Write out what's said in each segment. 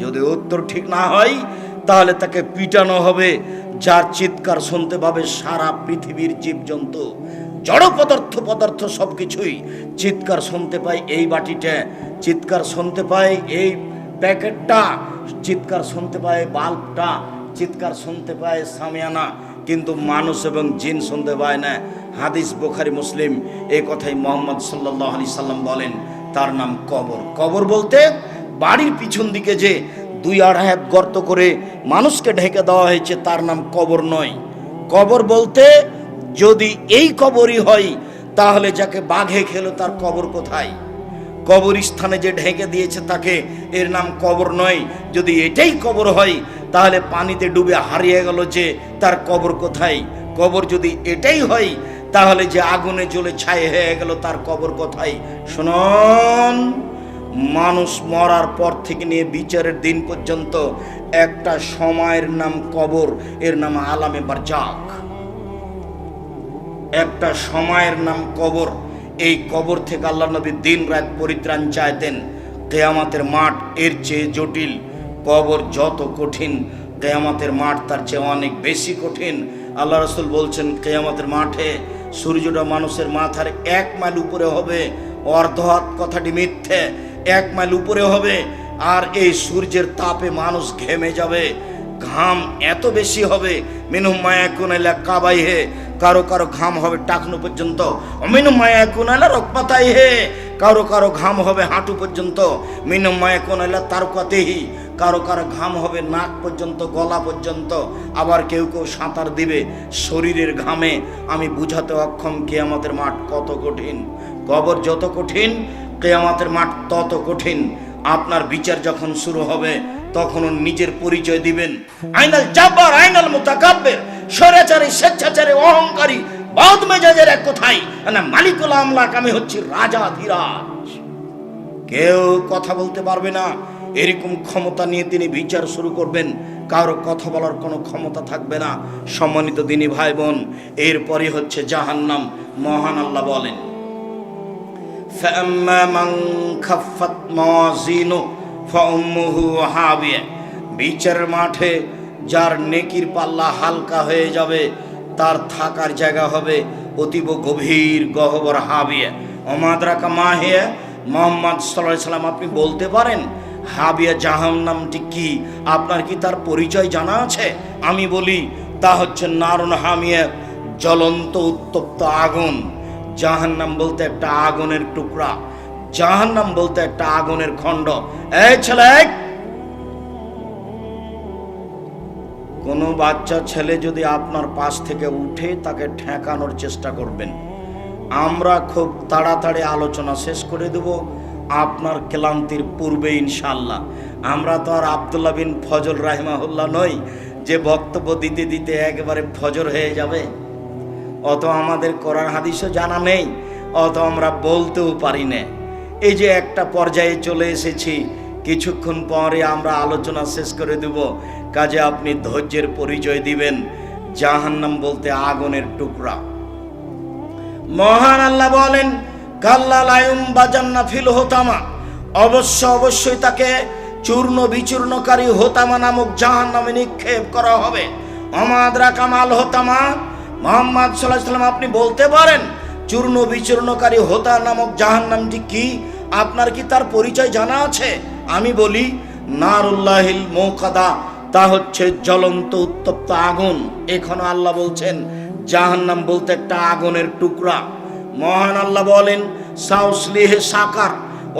যদি উত্তর ঠিক না হয়, তাহলে তাকে পিটানো হবে, যার চিৎকার শুনতে পাবে সারা পৃথিবীর জীবজন্তু। জড় পদার্থ পদার্থ সব কিছুই চিৎকার শুনতে পায় এই বাটিটা চিৎকার শুনতে পায় এই প্যাকেটটা। চিৎকার শুনতে পায় বাল্বটা। চিৎকার শুনতে পায় সামিয়ানা। কিন্তু মানুষ এবং জিন শুনতে পায় না। হাদিস বোখারি, মুসলিম এই কথাই মোহাম্মদ সাল্লাহ আলি সাল্লাম বলেন, তার নাম কবর। কবর বলতে বাড়ির পিছন দিকে যে দুই আড়াই হাত গর্ত করে মানুষকে ঢেকে দেওয়া হয়েছে, তার নাম কবর নয়। কবর বলতে যদি এই কবরই হয়, তাহলে যাকে বাঘে খেলো তার কবর কোথায়? কবর স্থানে যে ঢেকে দিয়েছে তাকে, এর নাম কবর নয়। যদি এটাই কবর হয়, তাহলে পানিতে ডুবে হারিয়ে গেল যে তার কবর কোথায়? কবর যদি এটাই হয়, তাহলে যে আগুনে জ্বলে ছাই হয়ে গেল তার কবর কোথায়? শুনুন। মানুষ মরার পর থেকে নিয়ে বিচারের দিন পর্যন্ত একটা সময়ের নাম কবর, এর নাম আলামে বারজাক। একটা সময়ের নাম কবর, এই কবর থেকে আল্লাহ নবী দিন রাত পরিত্রাণ চাইতেন। কেয়ামাতের মাঠ এর চেয়ে জটিল। কবর যত কঠিন, কেয়ামাতের মাঠ তার চেয়ে অনেক বেশি কঠিন। আল্লাহ রসুল বলছেন, কেয়ামাতের মাঠে সূর্যটা মানুষের মাথার এক মাইল উপরে হবে। অর্ধ হাত কথাটি মিথ্যে। এক মাইল উপরে হবে, আর এই সূর্যের তাপে মানুষ ঘেমে যাবে, ঘাম এত বেশি হবে, মিনু মায়া কুনাইলা কাবাই হে, কারও কারও ঘাম হবে টাকনু পর্যন্ত, মিনু মায়া কুনাইলা রকপাতাই হে, কারও কারও ঘাম হবে হাঁটু পর্যন্ত, মিনু মায়া কুনাইলা তারকাতেহি, কারও কারও ঘাম হবে নাক পর্যন্ত, গলা পর্যন্ত, আবার কেউ কেউ সাঁতার দিবে শরীরের ঘামে, আমি বুঝাতে অক্ষম কে আমাদের মাঠ কত কঠিন, কবর যত কঠিন কেয়ামতের মাঠ তত কঠিন। আপনার বিচার যখন শুরু হবে, তখন নিজের পরিচয় দিবেন। আইনাল জাব্বার, আইনাল মুতাকাব্বির, স্বৈরাচারী, স্বেচ্ছাচারী, অহংকারী, বাদ মেজাজের এক কোথায় না মালিকুল আমলাক, আমি হচ্ছি রাজা ধীরাজ। কেউ কথা বলতে পারবে না। এরকম ক্ষমতা নিয়ে তিনি বিচার শুরু করবেন। কারও কথা বলার কোনো ক্ষমতা থাকবে না। সম্মানিত দিনী ভাই বোন, এরপরই হচ্ছে জাহান্নাম, মহান আল্লাহ বলেন। فأما من خفت موازينه فأمه هاوية বিচারের মাঠে যার নেকির পাল্লা হালকা হয়ে যাবে তার থাকার জায়গা হবে অতীব গভীর গহবর হাবিয়া অমাদরাকা মাহিয়া মোহাম্মদ সাল্লাহ সাল্লাম আপনি বলতে পারেন হাবিয়া জাহান নামটি কি আপনার কি তার পরিচয় জানা আছে আমি বলি তা হচ্ছে নারুন হামিয়া জ্বলন্ত উত্তপ্ত আগুন জাহান্নাম বলতে একটা আগুনের টুকরা, জাহান্নাম বলতে একটা আগুনের খণ্ড। এই ছেলে, কোনো বাচ্চা ছেলে যদি আপনার পাশ থেকে উঠে তাকে ঠেকানোর চেষ্টা করবেন, আমরা খুব তাড়াতাড়ি আলোচনা শেষ করে দেব, আপনার ক্লান্তির পূর্বে ইনশাল্লাহ আমরা তো আর আবদুল্লাহ বিন ফজল রাহিমাহুল্লাহ নই, যে বক্তব্য দিতে দিতে একবারে ফজর হয়ে যাবে। অত আমাদের কোরআন হাদিসও জানা নেই, অত আমরা বলতেও পারি না। এই যে একটা পর্যায়ে চলে এসেছি, কিছুক্ষণ পরে আমরা আলোচনা শেষ করে দেব। কাজে আপনি ধৈর্যের পরিচয় দিবেন, জাহান্নাম বলতে আগুনের টুকরা। মহান আল্লাহ বলেন, কাল্লা লায়ুম বাজান্না ফিল হোতামা। অবশ্য অবশ্যই তাকে চূর্ণ বিচূর্ণকারী হোতামা নামক জাহান নামে নিক্ষেপ করা হবে। অমাদরা কামাল হোতামা মোহাম্মদ সাল্লাম আপনি বলতে পারেন, চূর্ণ বিচূর্ণকারী হোতা নামক জাহান নামটি কি? আপনার কি তার পরিচয় জানা আছে? আমি বলি, নারুল্লাহিল মৌকাদা, তা হচ্ছে জ্বলন্ত উত্তপ্ত আগুন। এখনও আল্লাহ বলছেন, জাহান্নাম বলতে একটা আগুনের টুকরা। মহান আল্লাহ বলেন, সাউসলিহে সাকার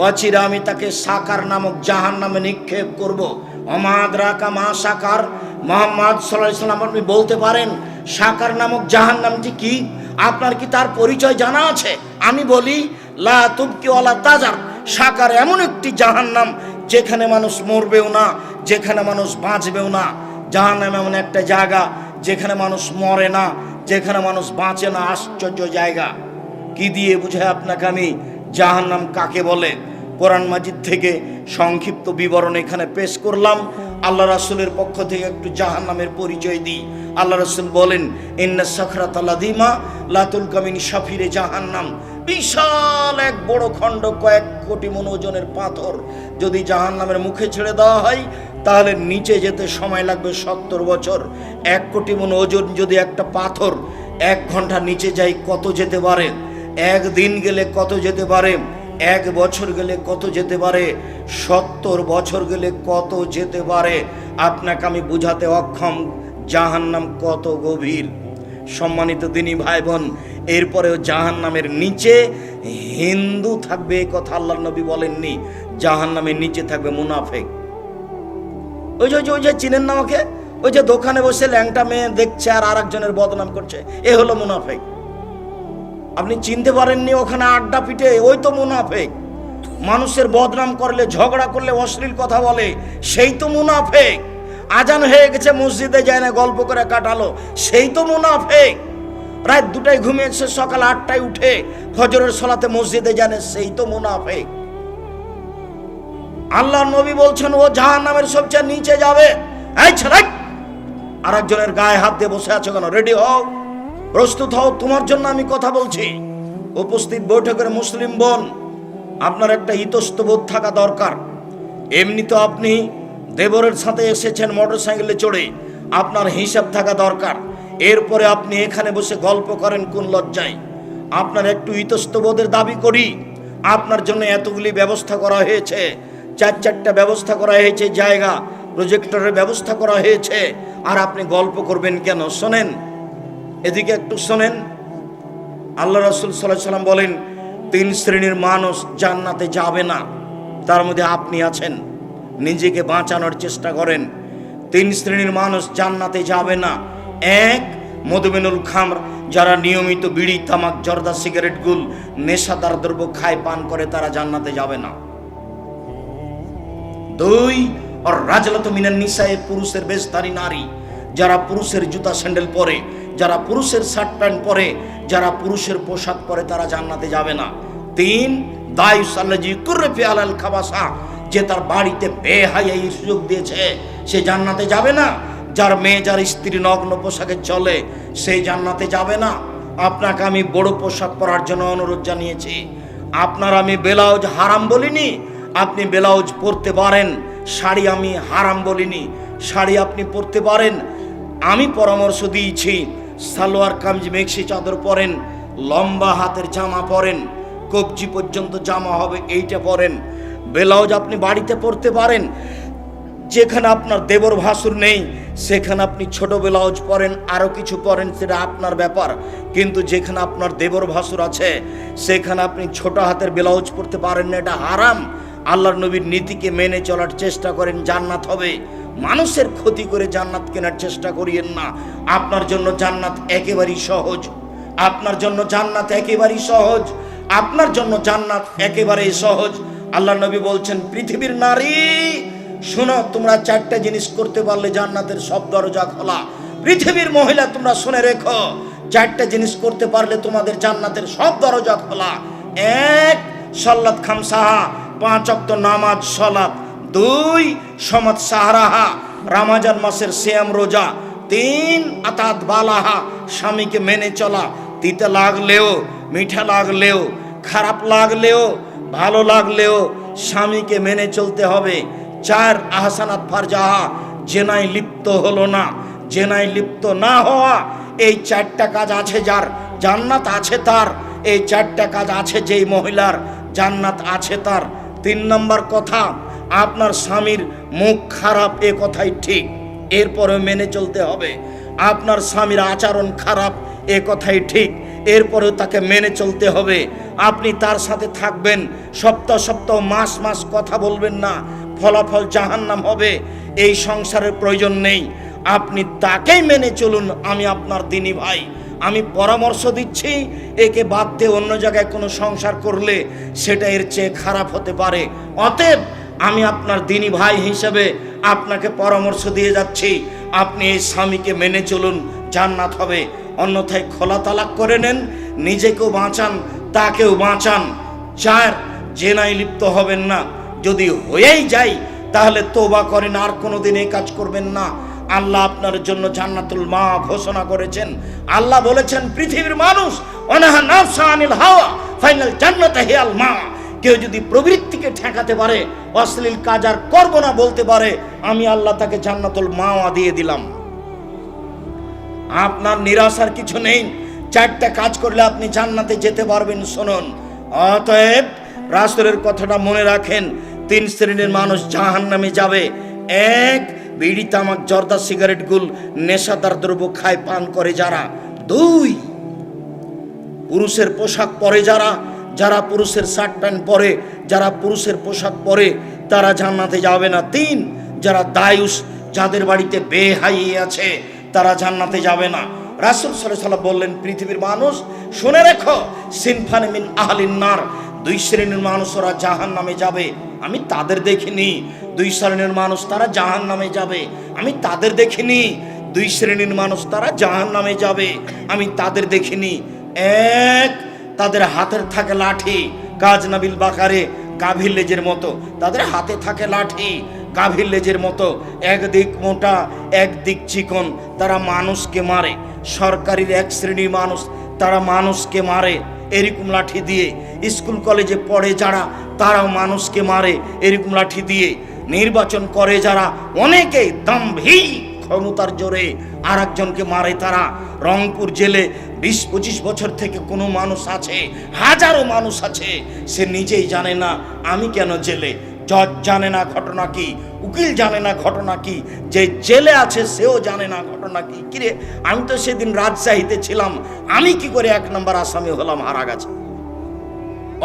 অচিরা আমি তাকে সাকার নামক জাহান নামে নিক্ষেপ করব। অমাদ মা সাকার। মোহাম্মদ সাল্লাহ আপনি বলতে পারেন, সাকার নামক জাহান নামটি কি? আপনার কি তার পরিচয় জানা আছে? আমি বলি, লা তুবকি ওয়ালা তাজার। সাকার এমন একটি জাহান্নাম যেখানে মানুষ মরবেও না, যেখানে মানুষ বাঁচবেও না। জাহান্নাম এমন একটা জায়গা যেখানে মানুষ মরে না, যেখানে মানুষ বাঁচে না। আশ্চর্য জায়গা। কি দিয়ে বুঝে আপনাকে আমি? জাহান্নাম কাকে বলে? কোরআন মাজিদ থেকে সংক্ষিপ্ত বিবরণ এখানে পেশ করলাম। আল্লাহ রাসুলের পক্ষ থেকে একটু জাহান্নামের পরিচয় দিই। আল্লাহ রাসুল বলেন, ইন্না সখরাত আল্লাদিমা লাতুল কামিন সাফিরে জাহান্নাম। বিশাল এক বড় খণ্ড, কয়েক কোটি মন ওজনের পাথর। যদি জাহান নামের মুখে ছেড়ে দেওয়া হয়, তাহলে নিচে যেতে সময় লাগবে সত্তর বছর। এক কোটি মন ওজন যদি একটা পাথর এক ঘণ্টা নিচে যাই কত যেতে পারে? এক দিন গেলে কত যেতে পারে? এক বছর গেলে কত যেতে পারে? সত্তর বছর গেলে কত যেতে পারে? আপনাকে আমি বুঝাতে অক্ষম। জাহান্নাম কত গভীর। সম্মানিত দিনী ভাই বোন এরপরেও জাহান নামের নিচে হিন্দু থাকবে এ কথা আল্লাহ নবী বলেননি। জাহান নামের নিচে থাকবে মুনাফেক। ওই যে, ওই যে- ওই যে, চিনেন না আমাকে? ওই যে দোকানে বসে ল্যাংটা মেয়ে দেখছে আর আরেকজনের বদনাম করছে। এ হলো মুনাফেক। আপনি চিনতে পারেননি ওখানে আড্ডা পিটে, ওই তো মুনাফেক। মানুষের বদনাম করলে, ঝগড়া করলে, অশ্লীল কথা বলে, সেই তো মুনাফেক। আজান হয়ে গেছে, মসজিদে যায় না, গল্প করে কাটালো, সেই তো মুনাফেক। রাত দুটায় ঘুমিয়েছে, সকাল আটটায় উঠে ফজরের সলাতে মসজিদে জানে সেই তো মুনাফেক। আল্লাহ নবী বলছেন, ও জাহান নামের সবচেয়ে নিচে যাবে। আর একজনের গায়ে হাত দিয়ে বসে আছো কেন? রেডি হও। প্রস্তুত হও, তোমার জন্য আমি কথা বলছি। উপস্থিত বৈঠকের মুসলিম বোন, আপনার একটা ইতস্তবোধ থাকা দরকার। এমনি তো আপনি দেবরের সাথে এসেছেন মোটরসাইকেলে চড়ে, আপনার হিসাব থাকা দরকার। এরপরে আপনি এখানে বসে গল্প করেন কোন লজ্জায়। আপনার একটু ইতস্তবোধের দাবি করি, আপনার জন্য এতগুলি ব্যবস্থা করা হয়েছে। চার চারটা ব্যবস্থা করা হয়েছে, জায়গা প্রজেক্টরের ব্যবস্থা করা হয়েছে। আর আপনি গল্প করবেন কেন? শোনেন এদিকে একটু শোনেন। আল্লাহ রসুল সাল্লাহ সাল্লাম বলেন, তিন শ্রেণির মানুষ জান্নাতে যাবে না। তার মধ্যে আপনি আছেন, নিজেকে বাঁচানোর চেষ্টা করেন। তিন শ্রেণির মানুষ জান্নাতে যাবে না। এক মধুমেনুল খামর, যারা নিয়মিত বিড়ি, তামাক, জর্দা, সিগারেট, গুল, নেশাদার দ্রব্য খায়, পান করে, তারা জান্নাতে যাবে না। দুই রাজলত মিনান নিসায়ে, পুরুষের বেশধারী নারী, যারা পুরুষের জুতা স্যান্ডেল পরে যারা পুরুষের শার্ট প্যান্ট পরে, যারা পুরুষের পোশাক পরে, তারা জান্নাতে যাবে না। তিন যে তার বাড়িতে বেহাইয়া এই সুযোগ দিয়েছে, সে জান্নাতে যাবে না। যার মেয়ে, যার স্ত্রী নগ্ন পোশাকে চলে সেই জান্নাতে যাবে না। আপনাকে আমি বড় পোশাক পরার জন্য অনুরোধ জানিয়েছি। আপনার আমি ব্লাউজ হারাম বলিনি, আপনি ব্লাউজ পরতে পারেন, শাড়ি আমি হারাম বলিনি, শাড়ি আপনি পরতে পারেন। আমি পরামর্শ দিয়েছি সালোয়ার কামিজ মেক্সি চাদর পরেন, লম্বা হাতের জামা পরেন, কবজি পর্যন্ত জামা হবে এইটা পরেন। ব্লাউজ আপনি বাড়িতে পরতে পারেন, যেখানে আপনার দেবর ভাসুর নেই, সেখানে আপনি ছোট ব্লাউজ পরেন আরও কিছু পরেন, সেটা আপনার ব্যাপার। কিন্তু যেখানে আপনার দেবর ভাসুর আছে, সেখানে আপনি ছোট হাতের ব্লাউজ পরতে পারেন না, এটা হারাম। আল্লাহর নবীর নীতিকে মেনে চলার চেষ্টা করেন, জান্নাত হবে। মানুষের ক্ষতি করে জান্নাত কেনার চেষ্টা করিয়েন না। আপনার জন্য জান্নাত একেবারেই সহজ। আপনার জন্য জান্নাত একেবারেই সহজ। আপনার জন্য জান্নাত একেবারেই সহজ। আল্লাহ নবী বলছেন, পৃথিবীর নারী, শোনো, তোমরা চারটা জিনিস করতে পারলে জান্নাতের সব দরজা খোলা। পৃথিবীর মহিলা, তোমরা শুনে রেখো, চারটা জিনিস করতে পারলে তোমাদের জান্নাতের সব দরজা খোলা। এক, সল্লাত খামসাহা পাঁচ অক্ত নামাজ, সলাত। দুই, সমাজ সাহারাহা, রামাজান মাসের শ্যাম রোজা। তিন, আতাত বালাহা, স্বামীকে মেনে চলা। তিতে লাগলেও, মিঠা লাগলেও, খারাপ লাগলেও, ভালো লাগলেও স্বামীকে মেনে চলতে হবে। চার, আহসানাত ফারজাহা, জেনায় লিপ্ত হলো না। জেনায় লিপ্ত না হওয়া, এই চারটা কাজ আছে যার, জান্নাত আছে তার। এই চারটা কাজ আছে যেই মহিলার, জান্নাত আছে তার। তিন নম্বর কথা, আপনার স্বামীর মুখ খারাপ, এ কথাই ঠিক। এরপরে মেনে চলতে হবে, আপনার স্বামীর আচরণ খারাপ, এ কথাই ঠিক। এরপরেও তাকে মেনে চলতে হবে। আপনি তার সাথে থাকবেন, সপ্তাহ সপ্তাহ, মাস মাস কথা বলবেন না, ফলাফল জাহান্নাম হবে, এই সংসারের প্রয়োজন নেই। আপনি তাকেই মেনে চলুন, আমি আপনার দিনী ভাই। আমি পরামর্শ দিচ্ছি, একে বাদ দিয়ে অন্য জায়গায় কোনো সংসার করলে সেটা এর চেয়ে খারাপ হতে পারে। অতএব আমি আপনার দিনী ভাই হিসেবে আপনাকে পরামর্শ দিয়ে যাচ্ছি, আপনি এই স্বামীকে মেনে চলুন, জান্নাত হবে। অন্যথায় খোলা তালাক করে নেন, নিজেকেও বাঁচান, তাকেও বাঁচান। চার জেনায় লিপ্ত হবেন না, যদি হয়েই যায়, তাহলে তোবা করেন, আর কোনোদিন এই কাজ করবেন না। আল্লাহ আপনার জন্য জান্নাতুল মা ঘোষণা করেছেন। আল্লাহ বলেছেন, পৃথিবীর মানুষ অনাহা নাফসা আনিল হাওয়া, ফাইনাল জান্নাতে হেয়াল মা। কেউ যদি প্রবৃত্তিকে ঠেকাতে পারে, অশ্লীল কাজ আর করব না বলতে পারে, আমি আল্লাহ তাকে জান্নাতুল মাওয়া দিয়ে দিলাম। আপনার নিরাশার কিছু নেই, চারটা কাজ করলে আপনি জান্নাতে যেতে পারবেন, শুনুন। অতএব রাসূলের কথাটা মনে রাখেন, তিন শ্রেণির মানুষ জাহান নামে যাবে। এক বিড়ি, তামাক, জর্দা, সিগারেট, গুল, নেশাদার দ্রব্য খায় পান করে যারা। দুই, পুরুষের পোশাক পরে যারা যারা পুরুষের শার্ট প্যান্ট পরে, যারা পুরুষের পোশাক পরে, তারা জান্নাতে যাবে না। তিন, যারা দায়ুস, যাদের বাড়িতে বেহাই আছে, তারা জান্নাতে যাবে না। রাসুল সাল্লাহ বললেন, পৃথিবীর মানুষ, শুনে রেখো, সিনফানে মিন আহলিন নার দুই শ্রেণির মানুষ ওরা জাহান নামে যাবে। আমি তাদের দেখিনি। দুই শ্রেণির মানুষ তারা জাহান নামে যাবে। আমি তাদের দেখিনি। দুই শ্রেণির মানুষ তারা জাহান নামে যাবে। আমি তাদের দেখিনি। এক, তাদের হাতের থাকে লাঠি। কাজ নাবিল বাকারে গাভীর লেজের মতো। তাদের হাতে থাকে লাঠি, গাভীর লেজের মতো। একদিক মোটা, একদিক চিকন। তারা মানুষকে মারে। সরকারির এক শ্রেণির মানুষ তারা মানুষকে মারে। এরকম লাঠি দিয়ে স্কুল কলেজে পড়ে যারা, তারাও মানুষকে মারে। এরকম লাঠি দিয়ে নির্বাচন করে যারা অনেকে দাম্ভিক ক্ষমতার জোরে আর একজনকে মারে তারা। রংপুর জেলে বিশ পঁচিশ বছর থেকে কোনো মানুষ আছে, হাজারো মানুষ আছে, সে নিজেই জানে না, আমি কেন জেলে? জজ জানে না ঘটনা কি, উকিল জানে না ঘটনা কি, যে জেলে আছে সেও জানে না ঘটনা কি। কিরে আমি তো সেদিন রাজশাহীতে ছিলাম, আমি কি করে এক নম্বর আসামি হলাম হারা গেছে?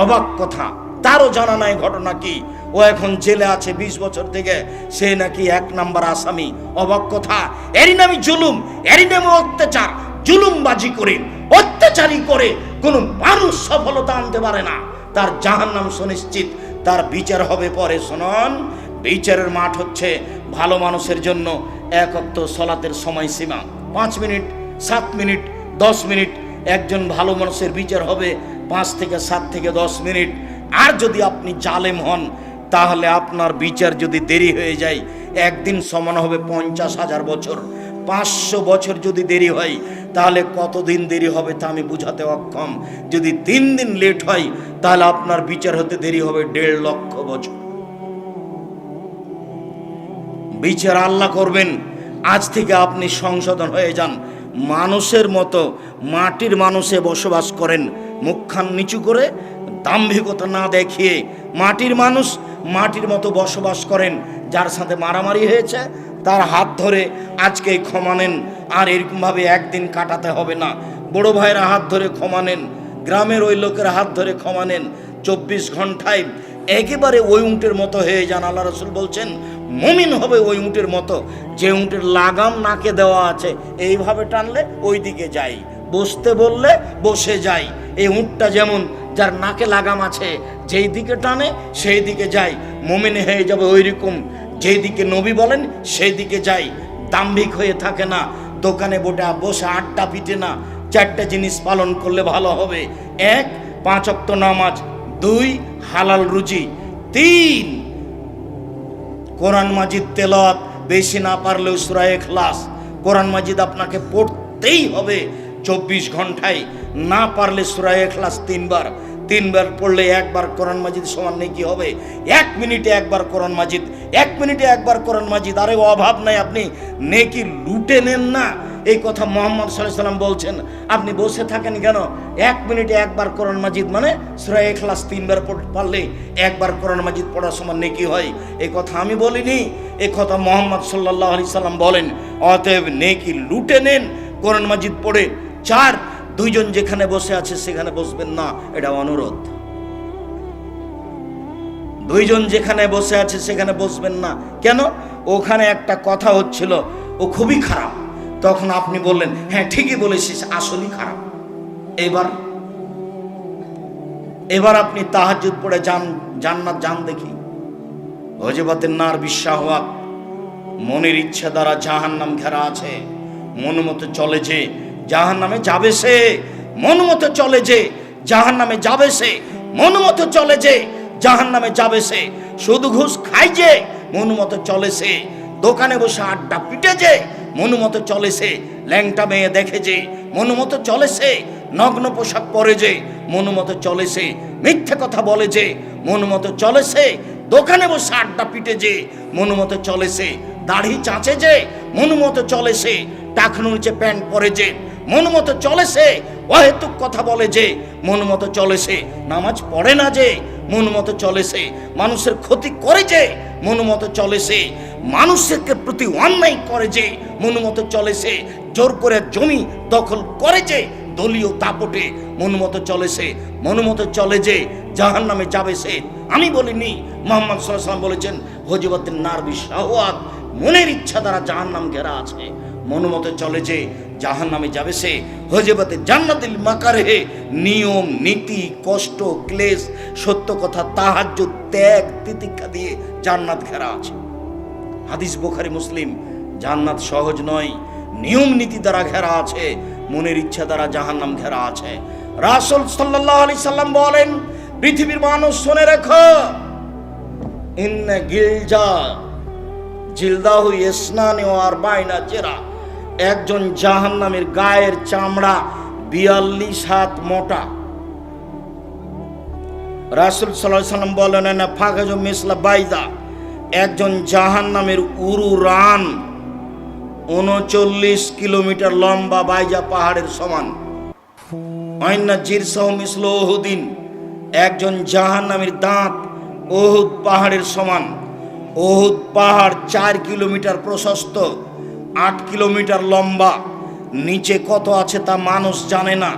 অবাক কথা, তারও জানা নাই ঘটনা কি। ও এখন জেলে আছে ২০ বছর থেকে, সে নাকি এক নাম্বার আসামি। অবাক কথা, এরই নামে জুলুম, এরই নামে অত্যাচার, জুলুমবাজি করে, অত্যাচারী করে কোনো মানুষ সফলতা আনতে পারে না। তার জাহান নাম সুনিশ্চিত তার বিচার হবে পরে, শোনন। বিচারের মাঠ হচ্ছে ভালো মানুষের জন্য এক অক্ত সলাতের সময়সীমা। পাঁচ মিনিট, সাত মিনিট, দশ মিনিট, একজন ভালো মানুষের বিচার হবে পাঁচ থেকে সাত থেকে দশ মিনিট। আর যদি আপনি জালেম হন, তাহলে আপনার বিচার যদি দেরি হয়ে যায়, একদিন সমান হবে পঞ্চাশ হাজার বছর। পাঁচশো বছর যদি দেরি হয় তাহলে কতদিন দেরি হবে তা আমি বুঝাতে অক্ষম। যদি তিন দিন লেট হয়, তাহলে আপনার বিচার হতে দেরি হবে দেড় লক্ষ বছর। বিচার আল্লাহ করবেন। আজ থেকে আপনি সংশোধন হয়ে যান। মানুষের মতো মাটির মানুষে বসবাস করেন। মুখখান নিচু করে দাম্ভিকতা না দেখিয়ে মাটির মানুষ মাটির মতো বসবাস করেন, যার সাথে মারামারি হয়েছে তার হাত ধরে আজকে ক্ষমা নেন। আর এরকমভাবে একদিন কাটাতে হবে না। বড় ভাইয়েরা হাত ধরে ক্ষমা নেন। গ্রামের ওই লোকের হাত ধরে ক্ষমা নেন। চব্বিশ ঘন্টায় একেবারে ওই উঁটের মতো হয়ে যান। আল্লাহ রসুল বলছেন, মমিন হবে ওই উঁটের মতো। যে উঁটের লাগাম নাকে দেওয়া আছে, এইভাবে টানলে ওই দিকে যাই। বসতে বললে বসে যাই। এই উঁটটা যেমন যার নাকে লাগাম আছে, যেই দিকে টানে, সেই দিকে যাই। মমিন হয়ে যাবে ওই রকম যেই দিকে নবী বলেন সেই দিকে যাই। দাম্ভিক হয়ে থাকে না। দোকানে বোটা, বসে আটটা পিটে না। চারটা জিনিস পালন করলে ভালো হবে। এক, পাঁচ অক্ত নামাজ। দুই, হালাল রুচি তিন, কোরআন মাজিদ তেলত বেশি না পারলেও সুরায় ক্লাস কোরআন মাজিদ আপনাকে পড়তেই হবে চব্বিশ ঘন্টায়। না পারলে সুরায় ক্লাস তিনবার। তিনবার পড়লে একবার কোরআন মাজিদ সমান নেই, কি হবে? এক মিনিটে একবার কোরআন মাজিদ, এক মিনিটে একবার কোরআন মাজিদ। আরে অভাব নাই আপনি। নেকি লুটে নেন না। এই কথা মোহাম্মদ সাল্লাম বলছেন। আপনি বসে থাকেন কেন? এক মিনিটে একবার কোরআন মাজিদ মানে সুরায় ক্লাস তিনবার পারলে একবার কোরআন মাজিদ পড়ার সমান নেকি হয়। এই কথা আমি বলিনি। এই কথা মোহাম্মদ সাল্লাহ আলি সাল্লাম বলেন। অতএব নেকি লুটে নেন, কোরআন মাজিদ পড়ে। চার দুইজন যেখানে বসে আছে, সেখানে বসবেন না, এটা অনুরোধ। দুইজন যেখানে বসে আছে, সেখানে বসবেন না। কেন? ওখানে একটা কথা হচ্ছিল, ও খুবই খারাপ। তখন আপনি বললেন হ্যাঁ ঠিকই বলেছিস, আসলেই খারাপ। এবার এবার আপনি তাহাজুদ পড়ে যান, জান্নাত যান দেখি। হজবাতের নার বিশ্বাহ মনের ইচ্ছা দ্বারা জাহান্নাম ঘেরা আছে, মন মতো চলে যে জাহান নামে যাবে সে, মন মতো চলে যে জাহান নামে যাবে সে, মন মতো চলে যে জাহান নামে যাবে সে। শুধু ঘুষ খাই যে, মন মতো চলে সে। দোকানে বসে আড্ডা পিটেছে মনুমতো চলেছে ল্যাংটা মেয়ে দেখেছে মনুমতো চলেছে নগ্ন পোশাক পরে যে মনুমতো চলেছে মিথ্যে কথা বলে যে মনুমতো চলেছে দোকানে বসে আড্ডা পিটে যে মনুমতো চলেছে দাড়ি চাঁচে যে মনুমতো চলেছে টাকনু নিচে প্যান্ট পরে যে মনুমতো চলেছে অহেতুক কথা বলে যে মনুমতো চলেছে নামাজ পড়ে না যে মনুমতো চলেছে মানুষের ক্ষতি করে যে মনুমতো চলেছে মানুষের প্রতি অন্যায় করে যে মনুমতো চলেছে জোর করে জমি দখল করে যে, দলীয় দাপটে মনুমতো চলেছে মনুমতো চলে যে জাহান নামে যাবে সে। আমি বলিনি, মোহাম্মদ সাল্লাম বলেছেন হজিবতের নারবি শাহওয়াত, মনের ইচ্ছা দ্বারা জাহান নাম ঘেরা আছে মনুমতে চলে যে জাহান নামে যাবে সে। হজেবাতে জান্নাতিল মাকারে নিয়ম, নীতি, কষ্ট, ক্লেশ, সত্য কথা তাহাজ্য ত্যাগ, তিতিক্ষা দিয়ে জান্নাত ঘেরা আছে। হাদিস বোখারি, মুসলিম, জান্নাত সহজ নয়, নিয়ম, নীতি দ্বারা ঘেরা আছে, মনের ইচ্ছা দ্বারা জাহান্নাম ঘেরা আছে। রাসূল সাল্লাল্লাহু আলাইহি সাল্লাম বলেন, পৃথিবীর মানুষ শুনে রেখো, ইন্না গিলজা, জিলদাহু ইসনানি ও আরবাইনা জেরা। একজন জাহান্নামের গায়ের চামড়া বিয়াল্লিশ হাত মোটা। রাসুল সাল্লাহ সাল্লাম বলেন না ফাঁকাজ মিসলা বাইদা। একজন জাহান্নামের উরু রান উনচল্লিশ কিলোমিটার লম্বা বাইজা পাহাড়ের সমান। অন্য জিরসাহ মিসল ওহুদিন একজন জাহান্নামের দাঁত ওহুদ পাহাড়ের সমান। ওহুদ পাহাড় চার কিলোমিটার প্রশস্ত। আট কিলোমিটার লম্বা। নিচে কত আছে তা মানুষ জানে না।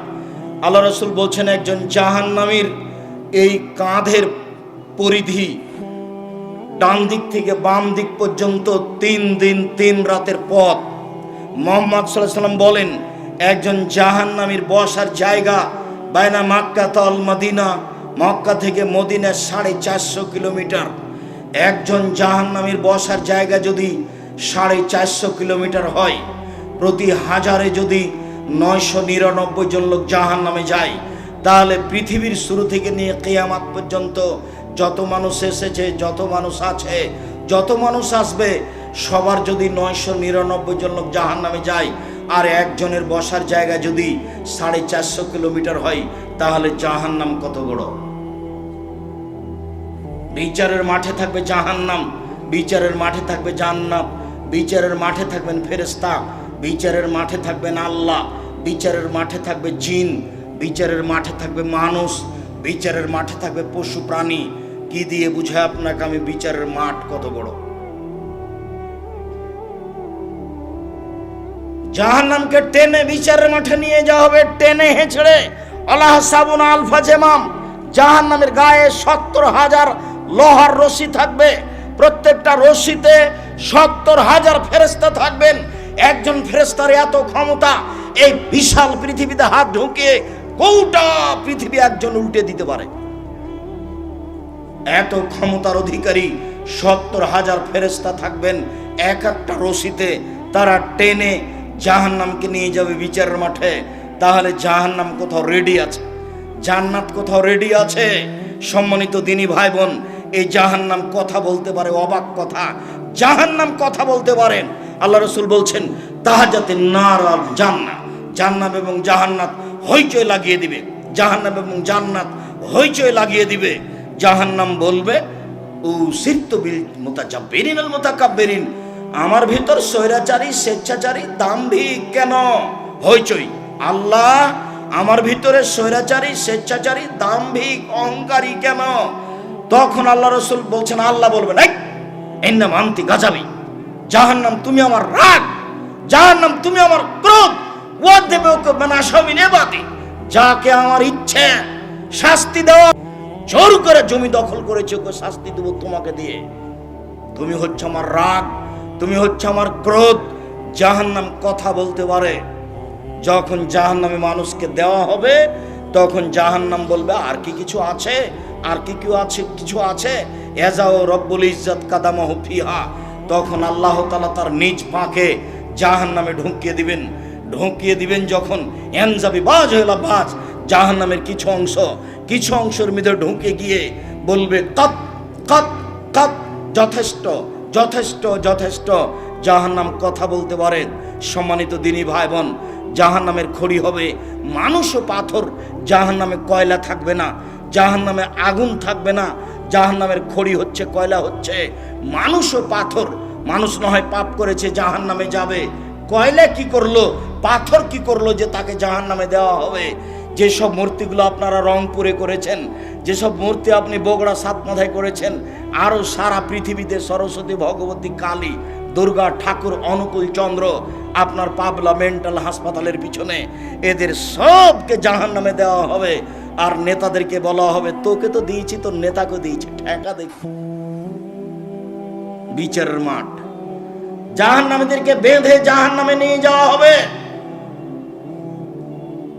আল্লাহ রসুল বলছেন, একজন জাহান্নামীর এই কাঁধের পরিধি ডান দিক থেকে বাম দিক পর্যন্ত তিন দিন, তিন রাতের পথ। মোহাম্মদ সাল্লাহ সাল্লাম বলেন, একজন জাহান্নামীর বসার জায়গা বায়না মাক্কা তল মদিনা, মক্কা থেকে মদিনা সাড়ে চারশো কিলোমিটার। একজন জাহান্নামীর বসার জায়গা যদি সাড়ে চারশো কিলোমিটার হয়। প্রতি হাজারে যদি নয়শো নিরানব্বই জন লোক জাহান নামে যায়, তাহলে পৃথিবীর শুরু থেকে নিয়ে কেয়ামাত পর্যন্ত যত মানুষ এসেছে, যত মানুষ আছে, যত মানুষ আসবে, সবার যদি নয়শো নিরানব্বই জন লোক জাহান নামে যায়, আর একজনের বসার জায়গা যদি সাড়ে চারশো কিলোমিটার হয়, তাহলে জাহান নাম কত বড়? বিচারের মাঠে থাকবে জাহান্নাম, বিচারের মাঠে থাকবে জান্নাত বিচারের মাঠে থাকবেন ফেরেস্তা বিচারের মাঠে থাকবেন আল্লাহ, বিচারের মাঠে থাকবে জিন, বিচারের মাঠে থাকবে মানুষ, বিচারের মাঠে থাকবে পশু প্রাণী। কি দিয়ে বুঝায় আপনাকে আমি বিচারের মাঠ কত বড়? জাহান্নামকে টেনে বিচারের মাঠে নিয়ে যাওয়া হবে, টেনে হেঁচড়ে। আল্লাহ সাবুন আলফা জেমাম, জাহান্নামের গায়ে সত্তর হাজার লোহার রশি থাকবে। প্রত্যেকটা রশিতে সত্তর হাজার ফেরেস্তা থাকবেন। একজন ফেরেস্তার এত ক্ষমতা, এই বিশাল পৃথিবীতে হাত ঢুকিয়ে কৌটা পৃথিবী একজন উল্টে দিতে পারে। এত ক্ষমতার অধিকারী সত্তর হাজার ফেরেস্তা থাকবেন, এক একটা রশিতে তারা টেনে জাহান্নামকে নিয়ে যাবে বিচারের মাঠে। তাহলে জাহান্নাম কোথাও রেডি আছে। জান্নাত কোথাও রেডি আছে। সম্মানিত দিনী ভাই বোন এই জাহান্নাম কথা বলতে পারে অবাক কথা। জাহান্নাম কথা বলতে পারেন। আল্লাহ রসুল বলছেন তাহা যাতে নার আর জান্নাত জান্নাত এবং জাহান্নাত হইচই লাগিয়ে দিবে। জাহান্নাম এবং জান্নাত হইচই লাগিয়ে দিবে। জাহান্নাম বলবে ও সিত্ত বিল মোতাজাব্বেরিন আল মোতাকাব্বেরিন। আমার ভিতর স্বৈরাচারী, স্বেচ্ছাচারী, দাম্ভিক কেন? হইচই। আল্লাহ, আমার ভিতরে স্বৈরাচারী, স্বেচ্ছাচারী, দাম্ভিক অহংকারী কেন? তখন আল্লাহ রসুল বলছেন, আল্লাহ বলবেন, এই এর নাম আন্তি গাজাবি। জাহান্নাম তুমি আমার রাগ, জাহান্নাম তুমি আমার ক্রোধ। ও দেবে ওকে বেনাসমি নেবাতি। যাকে আমার ইচ্ছে, শাস্তি দেওয়া। জোর করে জমি দখল করেছে ওকে শাস্তি দেবো তোমাকে দিয়ে। তুমি হচ্ছে আমার রাগ, তুমি হচ্ছে আমার ক্রোধ। জাহান্নাম কথা বলতে পারে। যখন জাহান্নামে মানুষকে দেওয়া হবে, তখন জাহান্নাম বলবে, আর কি কিছু আছে? আর কি কেউ আছে, কিছু আছে? এজাও রব্বুল ইজ্জত কাদামাহ ফিহা। তখন আল্লাহ তালা তার নিজ পাকে জাহান্নামে ঢুকিয়ে দিবেন। ঢুকিয়ে দিবেন যখন এনজাবি বাজ হইলা, বাজ। জাহান্নামের কিছু অংশ, কিছু অংশের মধ্যে ঢুকে গিয়ে বলবে কত কত কত যথেষ্ট যথেষ্ট যথেষ্ট। জাহান্নাম কথা বলতে পারে সম্মানিত দিনী ভাই বোন জাহান্নামের খড়ি হবে মানুষ ও পাথর। জাহান্নামে কয়লা থাকবে না। জাহান্নামে আগুন থাকবে না, জাহান্নামের খড়ি হচ্ছে, কয়লা হচ্ছে। মানুষ ও পাথর, মানুষ নয় পাপ করেছে, জাহান্নামে যাবে। কয়লা কি করল, পাথর কি করল যে তাকে জাহান্নামে দেওয়া হবে? যেসব মূর্তিগুলো আপনারা রংপুরে করেছেন, যেসব মূর্তি আপনি বগুড়া সাতমাথায় করেছেন, আরও সারা পৃথিবীতে সরস্বতী ভগবতী কালী, দুর্গা ঠাকুর, অনুকূল চন্দ্র, আপনার পাবলা মেন্টাল হাসপাতালের পিছনে, এদের সবকে জাহান নামে দেওয়া হবে। আর নেতাদেরকে বলা হবে, তোকে তো দিয়েছি, তোর নেতাকে দিয়েছি, ঠেকা দেখি বিচারের মাঠ। জাহান নামীদেরকে বেঁধে জাহান নামে নিয়ে যাওয়া হবে।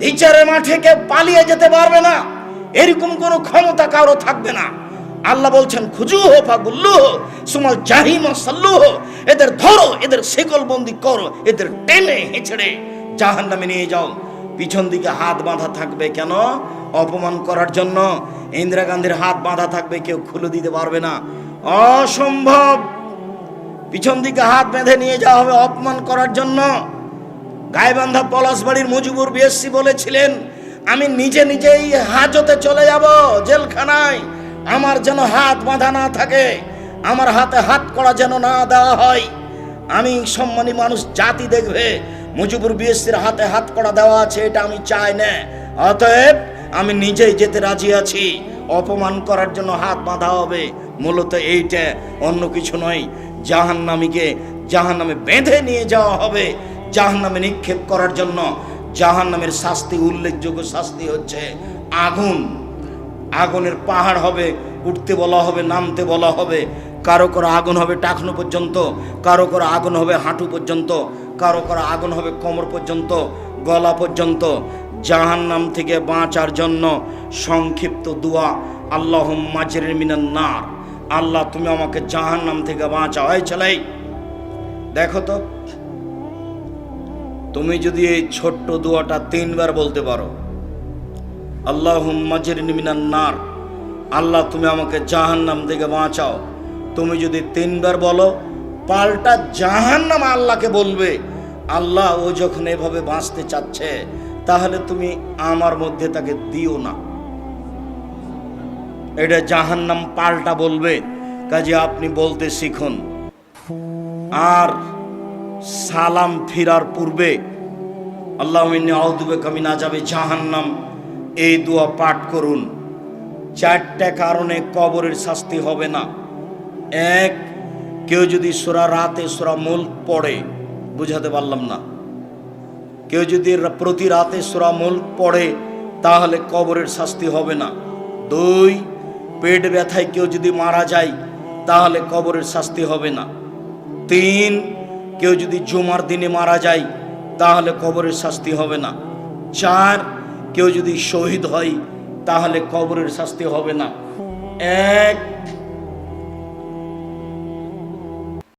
বিচারের মাঠে কেউ পালিয়ে যেতে পারবে না, এরকম কোনো ক্ষমতা কারও থাকবে না। আল্লাহ বলছেন, খুজু হো, ফাগুল্লু হো, সুমাল জাহিম সাল্লু হো, এদের ধরো, এদের শেকল বন্দি করো, এদের টেনে হেঁচড়ে জাহান নামে নিয়ে যাও। পিছন দিকে হাত বাঁধা থাকবে কেন? অপমান করার জন্য ইন্দিরা গান্ধীর হাত বাঁধা থাকবে, কেউ খুলে দিতে পারবে না। অসম্ভব! পিছন দিকে হাত বেঁধে নিয়ে যাওয়া হবে অপমান করার জন্য। গাইবান্ধা পলাশবাড়ির মুজিবুর বিএসসি বলেছিলেন, আমি নিজে নিজেই হাজতে চলে যাব, জেলখানায়। আমার যেন হাত বাঁধা না থাকে, আমার হাতে হাত করা যেন না দেওয়া হয়। আমি সম্মানী মানুষ, জাতি দেখবে মুজিবুর বিএসসির হাতে হাত করা দেওয়া আছে, এটা আমি চাই না। অতএব আমি নিজেই যেতে রাজি আছি। অপমান করার জন্য হাত বাঁধা হবে। মূলত এইটা, অন্য কিছু নয়। জাহান্নামীকে জাহান্নামে বেঁধে নিয়ে যাওয়া হবে। জাহান্নামে নিক্ষেপ করার জন্য জাহান্নামের শাস্তি, উল্লেখযোগ্য শাস্তি হচ্ছে আগুন। আগুনের পাহাড় হবে, উঠতে বলা হবে, নামতে বলা হবে। কারও কারও আগুন হবে টাকনো পর্যন্ত, কারও কারও আগুন হবে হাঁটু পর্যন্ত। কারও কারও আগুন হবে কোমর পর্যন্ত, গলা পর্যন্ত। জাহান্নাম থেকে বাঁচার জন্য সংক্ষিপ্ত দোয়া আল্লাহ মাজের মিনান নার। আল্লাহ, তুমি আমাকে জাহান নাম থেকে বাঁচাও। এই ছেলেই দেখো তো, তুমি যদি এই ছোট্ট দোয়াটা তিনবার বলতে পারো আল্লাহ মাজির মিনান নার, আল্লাহ, তুমি আমাকে জাহান নাম থেকে বাঁচাও। তুমি যদি তিনবার বলো পাল্টা জাহান্নাম আল্লাহকে বলবে, আল্লাহ ও যখন এভাবে বাঁচতে চাচ্ছে, তাহলে তুমি আমার মধ্যে তাকে দিও না। এটা জাহান্নাম পাল্টা বলবে, কাজে আপনি বলতে শিখুন। আর সালাম ফিরার পূর্বে, আল্লাহ আউদুবে কামি না যাবে জাহান্নাম, এই দোয়া পাঠ করুন। চারটা কারণে কবরের শাস্তি হবে না। এক কেউ যদি সোরা রাতে সোরা মুল্ক পড়ে, বুঝাতে পারলাম না। কেউ যদি প্রতি রাতে সোরা মুল্ক পড়ে, তাহলে কবরের শাস্তি হবে না। দুই, পেট ব্যথায় কেউ যদি মারা যায়, তাহলে কবরের শাস্তি হবে না। তিন, কেউ যদি জুমার দিনে মারা যায়, তাহলে কবরের শাস্তি হবে না। চার, কেউ যদি শহীদ হয়, তাহলে কবরের শাস্তি হবে না। এক